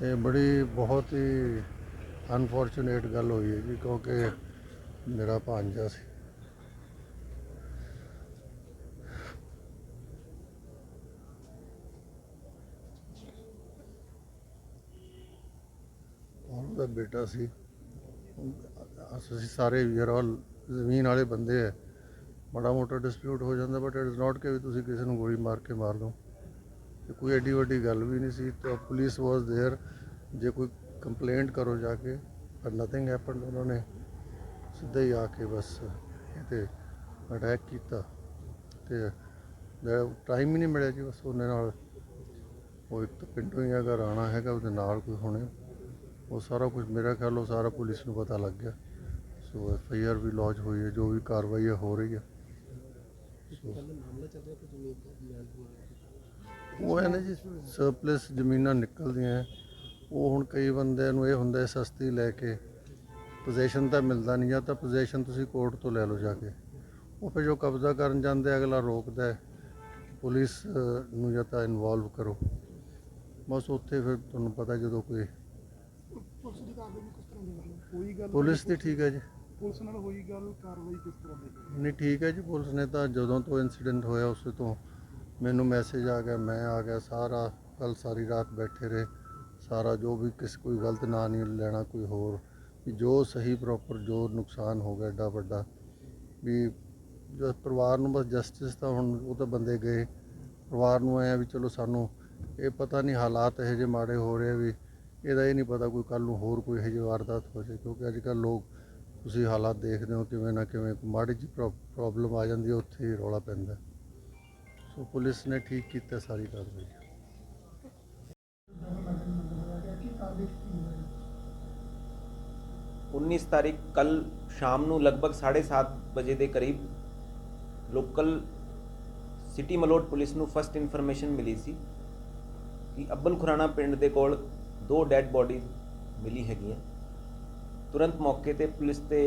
ਤੇ ਬੜੀ ਬਹੁਤ ਹੀ ਅਨਫੋਰਚੂਨੇਟ ਗੱਲ ਹੋਈ ਹੈ ਜੀ, ਕਿਉਂਕਿ ਮੇਰਾ ਭਾਂਜਾ ਸੀ। ਉਹਦਾ ਬੇਟਾ ਸੀ। ਅਸੀਂ ਸਾਰੇ ਵੀਰ ਆਲ ਜ਼ਮੀਨ ਵਾਲੇ ਬੰਦੇ ਹੈ ਬੜਾ ਮੋਟਾ ਡਿਸਪਿਊਟ ਹੋ ਜਾਂਦਾ ਬਟ ਇਟ ਇਜ਼ ਨਾਟ ਕਿ ਵੀ ਤੁਸੀਂ ਕਿਸੇ ਨੂੰ ਗੋਲੀ ਮਾਰ ਕੇ ਮਾਰ ਲਓ ਤੇ ਕੋਈ ਐਡੀ ਵੱਡੀ ਗੱਲ ਵੀ ਨਹੀਂ ਸੀ ਤਾਂ ਪੁਲਿਸ ਵਾਸ देयर ਜੇ ਕੋਈ ਕੰਪਲੇਂਟ ਕਰੋ ਜਾ ਕੇ ਪਰ ਨਥਿੰਗ ਹੈਪਨਡ ਉਹਨਾਂ ਨੇ ਸਿੱਧਾ ਹੀ ਆ ਕੇ ਬਸ ਇਹ ਤੇ ਅਟੈਕ ਕੀਤਾ ਤੇ ਟਾਈਮ ਹੀ ਨਹੀਂ ਮਿਲਿਆ ਜੀ ਬਸ ਉਹਨੇ ਨਾਲ ਉਹ ਇੱਕ ਤਾਂ ਪਿੰਡੋਂ ਹੀ ਅਗਰ ਆਣਾ ਹੈਗਾ ਉਹਦੇ ਨਾਲ ਕੋਈ ਹੋਣੇ ਉਹ ਸਾਰਾ ਕੁਝ ਮੇਰਾ ਖਿਆਲ ਉਹ ਸਾਰਾ ਪੁਲਿਸ ਨੂੰ ਪਤਾ ਲੱਗ ਗਿਆ ਸੋ ਐਫ ਆਈ ਆਰ ਵੀ ਲੌਜ ਹੋਈ ਹੈ ਜੋ ਵੀ ਕਾਰਵਾਈ ਹੈ ਹੋ ਰਹੀ ਹੈ ਸੋ ਉਹ ਹੈ ਨਾ ਜੀ ਸਰਪਲਸ ਜ਼ਮੀਨਾਂ ਨਿਕਲਦੀਆਂ। ਉਹ ਹੁਣ ਕਈ ਬੰਦਿਆਂ ਨੂੰ ਇਹ ਹੁੰਦਾ ਹੈ ਸਸਤੀ ਲੈ ਕੇ। ਪੋਜੀਸ਼ਨ ਤਾਂ ਮਿਲਦਾ ਨਹੀਂ ਜਾਂ ਤਾਂ ਪੋਜੀਸ਼ਨ ਤੁਸੀਂ ਕੋਰਟ ਤੋਂ ਲੈ ਲਓ ਜਾ ਕੇ। ਉਹ ਫਿਰ ਜੋ ਕਬਜ਼ਾ ਕਰਨ ਜਾਂਦੇ ਅਗਲਾ ਰੋਕਦਾ ਹੈ ਪੁਲਿਸ ਨੂੰ ਜਾਂ ਤਾਂ ਇਨਵੋਲਵ ਕਰੋ। ਬਸ ਉੱਥੇ ਫਿਰ ਤੁਹਾਨੂੰ ਪਤਾ ਜਦੋਂ ਕੋਈ ਪੁਲਿਸ ਦੀ ਕਾਰਵਾਈ ਕਿਸ ਤਰ੍ਹਾਂ ਦੀ ਮਤਲਬ ਹੋਈ ਗੱਲ ਪੁਲਿਸ ਦੀ ਠੀਕ ਹੈ ਜੀ। ਪੁਲਿਸ ਨਾਲ ਹੋਈ ਗੱਲ ਕਾਰਵਾਈ ਕਿਸ ਤਰ੍ਹਾਂ ਦੀ ਨਹੀਂ ਠੀਕ ਹੈ ਜੀ ਪੁਲਿਸ ਨੇ ਤਾਂ ਜਦੋਂ ਤੋਂ ਇਨਸੀਡੈਂਟ ਹੋਇਆ ਉਸੇ ਤੋਂ ਮੈਨੂੰ ਮੈਸੇਜ ਆ ਗਿਆ, ਮੈਂ ਆ ਗਿਆ, ਸਾਰਾ ਕੱਲ ਸਾਰੀ ਰਾਤ ਬੈਠੇ ਰਹੇ। ਸਾਰਾ ਜੋ ਵੀ ਕਿਸ ਕੋਈ ਗਲਤ ਨਾਂ ਨਹੀਂ ਲੈਣਾ ਕੋਈ ਹੋਰ, ਵੀ ਜੋ ਸਹੀ ਪ੍ਰੋਪਰ ਜੋ ਨੁਕਸਾਨ ਹੋ ਗਿਆ ਏਡਾ ਵੱਡਾ, ਵੀ ਜੋ ਪਰਿਵਾਰ ਨੂੰ ਬਸ ਜਸਟਿਸ ਤਾਂ ਹੁਣ ਉਹ ਤਾਂ ਬੰਦੇ ਗਏ। ਪਰਿਵਾਰ ਨੂੰ ਆਇਆ ਵੀ ਚਲੋ ਸਾਨੂੰ ਇਹ ਪਤਾ ਨਹੀਂ ਹਾਲਾਤ ਇਹੋ ਜਿਹੇ ਮਾੜੇ ਹੋ ਰਹੇ ਵੀ ਇਹਦਾ ਇਹ ਨਹੀਂ ਪਤਾ ਕੋਈ ਕੱਲ ਨੂੰ ਹੋਰ ਕੋਈ ਇਹੋ ਜਿਹੀ ਵਾਰਦਾਤ ਹੋ ਜਾਏ, ਕਿਉਂਕਿ ਅੱਜ ਕੱਲ੍ਹ ਲੋਕ ਤੁਸੀਂ ਹਾਲਾਤ ਦੇਖਦੇ ਹੋ ਕਿਵੇਂ ਨਾ ਕਿਵੇਂ ਕੋਈ ਮਾੜੀ ਜਿਹੀ ਪ੍ਰੋਬਲਮ ਆ ਜਾਂਦੀ ਹੈ ਉੱਥੇ ਹੀ ਰੌਲਾ ਪੈਂਦਾ। ਸੋ ਪੁਲਿਸ ਨੇ ਠੀਕ ਕੀਤਾ ਸਾਰੀ ਕਾਰਵਾਈ। 19 ਤਾਰੀਖ ਕੱਲ ਸ਼ਾਮ ਨੂੰ ਲਗਭਗ 7:30 ਵਜੇ ਦੇ ਕਰੀਬ ਲੋਕਲ ਸਿਟੀ ਮਲੋਟ ਪੁਲਿਸ ਨੂੰ ਫਸਟ ਇਨਫੋਰਮੇਸ਼ਨ ਮਿਲੀ ਸੀ ਕਿ ਅੱਬਲ ਖੁਰਾਣਾ ਪਿੰਡ ਦੇ ਕੋਲ ਦੋ ਡੈੱਡ ਬੋਡੀ ਮਿਲੀ ਹੈਗੀਆਂ। ਤੁਰੰਤ ਮੌਕੇ ਤੇ ਪੁਲਿਸ ਤੇ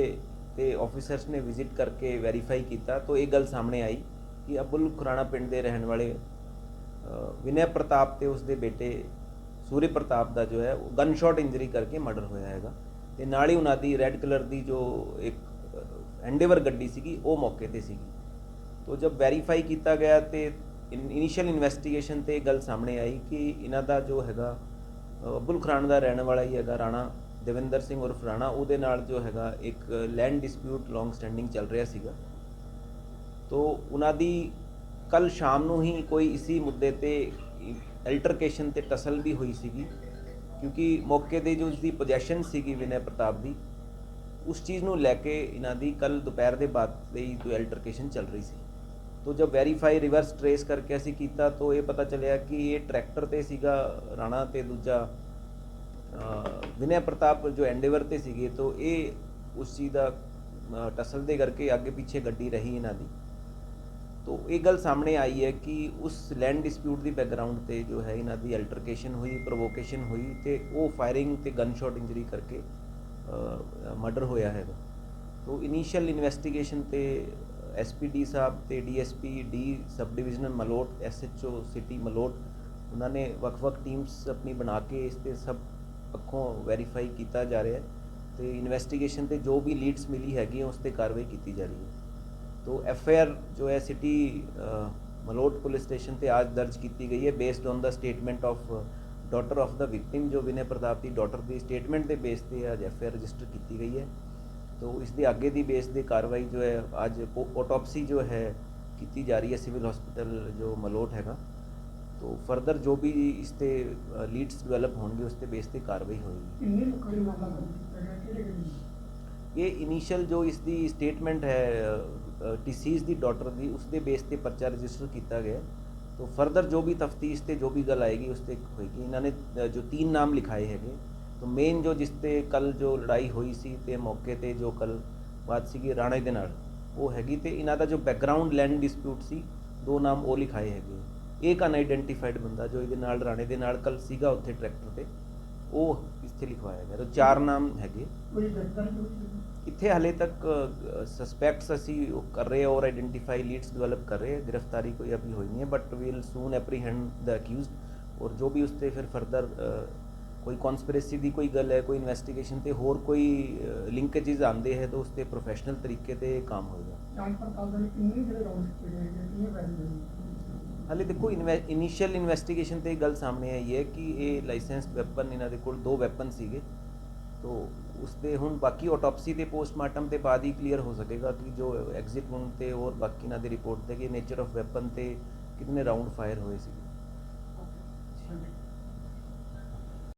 ਤੇ ਆਫੀਸਰਸ ਨੇ ਵਿਜ਼ਿਟ ਕਰਕੇ ਵੈਰੀਫਾਈ ਕੀਤਾ ਤਾਂ ਇਹ ਗੱਲ ਸਾਹਮਣੇ ਆਈ ਕਿ ਅਬੁਲ ਖੁਰਾਣਾ ਪਿੰਡ ਦੇ ਰਹਿਣ ਵਾਲੇ ਵਿਨੈ ਪ੍ਰਤਾਪ ਤੇ ਉਸ ਦੇ ਬੇਟੇ ਸੂਰਯ ਪ੍ਰਤਾਪ ਦਾ ਜੋ ਹੈ, ਉਹ ਗਨ ਸ਼ਾਟ ਇੰਜਰੀ ਕਰਕੇ ਮਰਡਰ ਹੋਇਆ ਹੈਗਾ। ਤੇ ਨਾਲ ਹੀ ਉਹਨਾਂ ਦੀ ਰੈੱਡ ਕਲਰ ਦੀ ਜੋ ਇੱਕ ਐਂਡੇਵਰ ਗੱਡੀ ਸੀਗੀ, ਉਹ ਮੌਕੇ ਤੇ ਸੀਗੀ। ਤੋ ਜਦ ਵੈਰੀਫਾਈ ਕੀਤਾ ਗਿਆ ਤੇ ਇਨੀਸ਼ੀਅਲ ਇਨਵੈਸਟੀਗੇਸ਼ਨ ਤੇ ਇਹ ਗੱਲ ਸਾਹਮਣੇ ਆਈ ਕਿ ਇਹਨਾਂ ਦਾ ਜੋ ਹੈਗਾ ਅਬੁਲ ਖੁਰਾਨ ਦਾ ਰਹਿਣ ਵਾਲਾ ਹੀ ਹੈਗਾ ਰਾਣਾ ਦੇਵਿੰਦਰ ਸਿੰਘ ਉਰਫ ਰਾਣਾ, ਉਹਦੇ ਨਾਲ ਜੋ ਹੈਗਾ ਇੱਕ ਲੈਂਡ ਡਿਸਪਿਊਟ ਲੌਂਗ ਸਟੈਂਡਿੰਗ ਚੱਲ ਰਿਹਾ ਸੀਗਾ। ਤੋ ਉਹਨਾਂ ਦੀ ਕੱਲ ਸ਼ਾਮ ਨੂੰ ਹੀ ਕੋਈ ਇਸੀ ਮੁੱਦੇ ਤੇ ਅਲਟਰਕੇਸ਼ਨ ਤੇ ਟਸਲ ਵੀ ਹੋਈ ਸੀਗੀ ਕਿਉਂਕਿ ਮੌਕੇ ਤੇ ਜੋ ਉਸਦੀ ਪੋਜੈਸ਼ਨ ਸੀਗੀ ਵਿਨੈ ਪ੍ਰਤਾਪ ਦੀ ਉਸ ਚੀਜ਼ ਨੂੰ ਲੈ ਕੇ ਇਹਨਾਂ ਦੀ ਕੱਲ ਦੁਪਹਿਰ ਦੇ ਬਾਅਦ 'ਤੇ ਹੀ ਜੋ ਅਲਟਰਕੇਸ਼ਨ ਚੱਲ ਰਹੀ ਸੀ। ਤੋ ਜਦ ਵੈਰੀਫਾਈ ਰਿਵਰਸ ਟਰੇਸ ਕਰਕੇ ਅਸੀਂ ਕੀਤਾ ਤਾਂ ਇਹ ਪਤਾ ਚੱਲਿਆ ਕਿ ਇਹ ਟਰੈਕਟਰ ਤੇ ਸੀਗਾ ਰਾਣਾ ਤੇ ਦੂਜਾ ਅ, ਵਿਨੈ ਪ੍ਰਤਾਪ ਜੋ ਐਂਡੇਵਰ ਤੇ ਸੀਗੇ ਤੋ ਇਹ ਉਸ ਚੀਜ਼ ਦਾ ਟਸਲ ਦੇ ਕਰਕੇ ਅੱਗੇ ਪਿੱਛੇ ਗੱਡੀ ਰਹੀ ਇਹਨਾਂ ਦੀ। ਤੋ ਇਹ ਗੱਲ ਸਾਹਮਣੇ ਆਈ ਹੈ ਕਿ ਉਸ ਲੈਂਡ ਡਿਸਪਿਊਟ ਦੀ ਬੈਕਗ੍ਰਾਉਂਡ ਤੇ ਜੋ ਹੈ ਇਹਨਾਂ ਦੀ ਅਲਟਰਕੇਸ਼ਨ ਹੋਈ ਪ੍ਰੋਵੋਕੇਸ਼ਨ ਹੋਈ ਤੇ ਉਹ ਫਾਇਰਿੰਗ ਤੇ ਗਨ ਸ਼ਾਟ ਇੰਜਰੀ ਕਰਕੇ ਮਰਡਰ ਹੋਇਆ ਹੈਗਾ। ਤੋ ਇਨੀਸ਼ੀਅਲ ਇਨਵੈਸਟੀਗੇਸ਼ਨ ਤੇ ਐਸਪੀਡੀ ਸਾਹਿਬ ਤੇ DSP D sub divisional Malout SHO city Malout, ਉਹਨਾਂ ਨੇ ਵੱਖ-ਵੱਖ ਟੀਮਸ ਆਪਣੀ ਬਣਾ ਕੇ ਇਸ ਤੇ ਸਭ ਪੱਖੋਂ ਵੈਰੀਫਾਈ ਕੀਤਾ ਜਾ ਰਿਹਾ ਹੈ ਤੇ ਇਨਵੈਸਟੀਗੇਸ਼ਨ ਤੇ ਜੋ ਵੀ ਲੀਡਸ ਮਿਲੀ ਹੈਗੀ ਉਸ ਤੇ ਕਾਰਵਾਈ ਕੀਤੀ ਜਾ ਰਹੀ ਹੈ। तो एफआईआर जो है सिटी मलोट पुलिस स्टेशन पे आज दर्ज की गई है based on the statement of daughter of the victim जो विनय प्रताप ਦੀ ਡਾਟਰ ਦੀ ਸਟੇਟਮੈਂਟ ਦੇ ਬੇਸ ਤੇ ਅੱਜ ਐਫਆਈਆਰ ਰਜਿਸਟਰ ਕੀਤੀ ਗਈ ਹੈ तो ਇਸ ਦੇ ਅੱਗੇ ਦੀ ਬੇਸ ਦੇ ਕਾਰਵਾਈ ਜੋ ਹੈ ਅੱਜ ਆਟੋਪਸੀ ਜੋ ਹੈ ਕੀਤੀ ਜਾ ਰਹੀ ਹੈ ਸਿਵਲ ਹਸਪੀਟਲ ਜੋ ਮਲੋਟ ਹੈਗਾ तो ਫਰਦਰ ਜੋ ਵੀ ਇਸ ਤੇ ਲੀਡਸ ਡਿਵੈਲਪ ਹੋਣਗੇ ਉਸ ਤੇ ਬੇਸ ਤੇ ਕਾਰਵਾਈ ਹੋਏਗੀ ਇਹ ਇਨੀਸ਼ੀਅਲ ਜੋ ਇਸ ਦੀ ਸਟੇਟਮੈਂਟ ਹੈ ਡਿਸੀਜ਼ ਦੀ ਡਾਕਟਰ ਦੀ ਉਸ ਦੇ ਬੇਸ ਤੇ ਪਰਚਾ ਰਜਿਸਟਰ ਕੀਤਾ ਗਿਆ ਤੋ ਫਰਦਰ ਜੋ ਵੀ ਤਫਤੀਸ਼ ਤੇ ਜੋ ਵੀ ਗੱਲ ਆਏਗੀ, ਉਸ ਤੇ ਹੋਏਗੀ। ਇਹਨਾਂ ਨੇ ਜੋ ਤਿੰਨ ਨਾਮ ਲਿਖਾਏ ਹੈਗੇ, ਤੋ ਮੇਨ ਜੋ ਜਿਸ ਤੇ ਕੱਲ ਜੋ ਲੜਾਈ ਹੋਈ ਸੀ ਤੇ ਮੌਕੇ ਤੇ ਜੋ ਕੱਲ ਬਾਤ ਸੀਗੀ ਰਾਣੇ ਦੇ ਨਾਲ, ਉਹ ਹੈਗੀ ਤੇ ਇਹਨਾਂ ਦਾ ਜੋ ਬੈਕਗ੍ਰਾਉਂਡ ਲੈਂਡ ਡਿਸਪਿਊਟ ਸੀ, ਦੋ ਨਾਮ ਉਹ ਲਿਖਾਏ ਹੈਗੇ। ਇੱਕ ਅਨਆਇਡੈਂਟੀਫਾਈਡ ਬੰਦਾ ਜੋ ਇਹਦੇ ਨਾਲ, ਰਾਣੇ ਦੇ ਨਾਲ ਕੱਲ ਸੀਗਾ ਉੱਥੇ ਟਰੈਕਟਰ ਤੇ, ਉਹ ਇੱਥੇ ਲਿਖਵਾਇਆ ਗਿਆ। ਤੇ ਚਾਰ ਨਾਮ ਹੈਗੇ। ਇੱਥੇ ਹਾਲੇ ਤੱਕ ਸਸਪੈਕਟਸ ਅਸੀਂ ਉਹ ਕਰ ਰਹੇ ਹਾਂ ਔਰ ਆਇਡੈਂਟੀਫਾਈ ਲੀਡਸ ਡਿਵੈਲਪ ਕਰ ਰਹੇ ਹਾਂ। ਗ੍ਰਿਫਤਾਰੀ ਕੋਈ ਅਭੀ ਹੋਈ ਨਹੀਂ ਹੈ but we'll soon apprehend the accused ਔਰ ਜੋ ਵੀ ਉਸ ਤੇ ਫਿਰ ਫਰਦਰ ਕੋਈ ਕਨਸਪੀਰੇਸੀ ਦੀ ਕੋਈ ਗੱਲ ਹੈ ਕੋਈ ਇਨਵੈਸਟੀਗੇਸ਼ਨ ਤੇ ਹੋਰ ਕੋਈ ਲਿੰਕੇजेस ਆਉਂਦੇ ਹੈ ਤਾਂ ਉਸ ਤੇ ਪ੍ਰੋਫੈਸ਼ਨਲ ਤਰੀਕੇ ਤੇ ਕੰਮ ਹੋਏਗਾ। ਹਾਲੇ ਦੇਖੋ ਇਨੀਸ਼ੀਅਲ ਇਨਵੈਸਟੀਗੇਸ਼ਨ ਤੇ ਗੱਲ ਸਾਹਮਣੇ ਆਈ ਹੈ ਕਿ ਇਹ ਲਾਇਸੈਂਸਡ ਵੈਪਨ ਇਹਨਾਂ ਦੇ ਕੋਲ ਦੋ ਵੈਪਨ ਸੀਗੇ। ਤੋ ਉਸ ਤੇ ਹੁਣ ਬਾਕੀ ਆਟੋਪਸੀ ਤੇ ਪੋਸਟਮਾਰਟਮ ਤੇ ਬਾਅਦ ਹੀ ਕਲੀਅਰ ਹੋ ਸਕੇਗਾ ਕਿ ਜੋ ਐਗਜ਼ਿਟ ਵੂਨ ਤੇ ਹੋਰ ਬਾਕੀ ਇਹਨਾਂ ਦੀ ਰਿਪੋਰਟ ਤੇ ਕਿ ਨੇਚਰ ਆਫ ਵੈਪਨ ਤੇ ਕਿੰਨੇ ਰਾਉਂਡ ਫਾਇਰ ਹੋਏ ਸੀ।